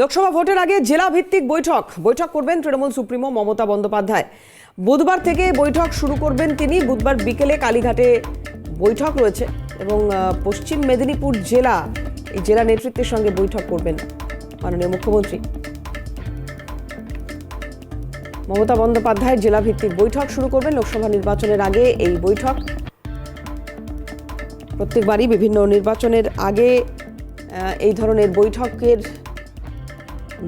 লোকসভা ভোটের আগে জেলা ভিত্তিক বৈঠক। বৈঠক করবেন তৃণমূল সুপ্রিমো মমতা বন্দ্যোপাধ্যায়। বুধবার থেকে বৈঠক শুরু করবেন তিনি। বুধবার বিকেলে কালীঘাটে বৈঠক রয়েছে এবং পশ্চিম মেদিনীপুর জেলা, এই জেলা নেতৃত্বের সঙ্গে বৈঠক করবেন মাননীয় মুখ্যমন্ত্রী। মমতা বন্দ্যোপাধ্যায় জেলা ভিত্তিক বৈঠক শুরু করবেন। লোকসভা নির্বাচনের আগে এই বৈঠক। প্রত্যেকবারই বিভিন্ন নির্বাচনের আগে এই ধরনের বৈঠকের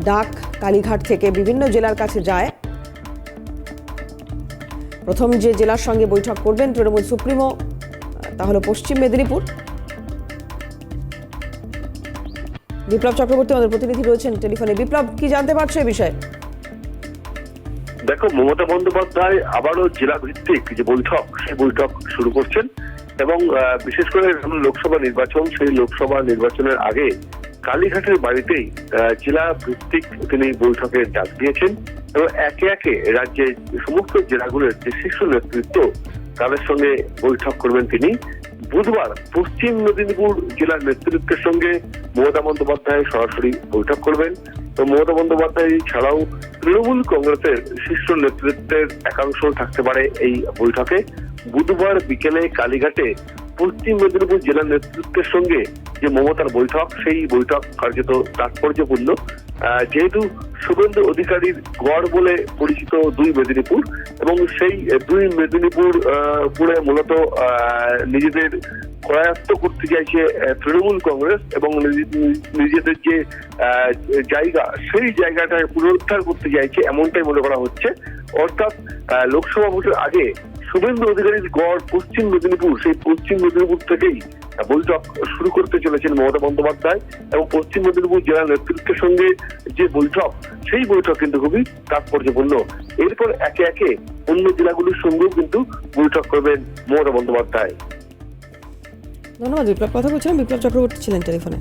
ডাক কালীঘাট থেকে বিভিন্ন জেলার কাছে যায়। প্রথম যে জেলার সঙ্গে বৈঠক করবেন তৃণমূল সুপ্রিমো তা হলো পশ্চিম মেদিনীপুর। বিপ্লব চক্রবর্তী আমাদের প্রতিনিধি রয়েছেন টেলিফোনে। বিপ্লব, কি জানতে পারছ এই বিষয়ে? দেখো, মমতা বন্দ্যোপাধ্যায় আবারও জেলা ভিত্তিক যে বৈঠক, সেই বৈঠক শুরু করছেন এবং বিশেষ করে লোকসভা নির্বাচন, সেই লোকসভা নির্বাচনের আগে কালীঘাটের বাড়িতেই জেলা ভিত্তিক তিনি বৈঠকের ডাক দিয়েছেন এবং একে একে রাজ্যের সমস্ত জেলাগুলোর যে শীর্ষ নেতৃত্ব, তাদের সঙ্গে বৈঠক করবেন তিনি। বুধবার পশ্চিম মেদিনীপুর জেলার নেতৃত্বের সঙ্গে মমতা বন্দ্যোপাধ্যায় সরাসরি বৈঠক করবেন। তো মমতা বন্দ্যোপাধ্যায় ছাড়াও তৃণমূল কংগ্রেসের শীর্ষ নেতৃত্বের একাংশ থাকতে পারে এই বৈঠকে। বুধবার বিকেলে কালীঘাটে পশ্চিম মেদিনীপুর জেলার নেতৃত্বের সঙ্গে যে মমতার বৈঠক, সেই বৈঠক কার্যত তাৎপর্যপূর্ণ। যেহেতু শুভেন্দু অধিকারীর গড় বলে পরিচিত দুই মেদিনীপুর এবং সেই দুই মেদিনীপুর পুরে মূলত নিজেদের করায়ত্ত করতে চাইছে তৃণমূল কংগ্রেস এবং নিজেদের যে জায়গা, সেই জায়গাটা পুনরুদ্ধার করতে চাইছে, এমনটাই মনে করা হচ্ছে। অর্থাৎ লোকসভা ভোটের আগে শুভেন্দু অধিকারীর গড় পশ্চিম মেদিনীপুর, সেই পশ্চিম মেদিনীপুর থেকেই বৈঠক শুরু করতে চলেছেন মমতা বন্দ্যোপাধ্যায় এবং পশ্চিম মেদিনীপুর জেলা নেতৃত্বের সঙ্গে যে বৈঠক, সেই বৈঠক কিন্তু খুবই তাৎপর্যপূর্ণ। এরপর একে একে অন্য জেলাগুলির সঙ্গেও কিন্তু বৈঠক করবেন মমতা বন্দ্যোপাধ্যায়। ধন্যবাদ, বিপ্লব। কথা বলছিলাম, বিপ্লব চক্রবর্তী ছিলেন টেলিফোনে।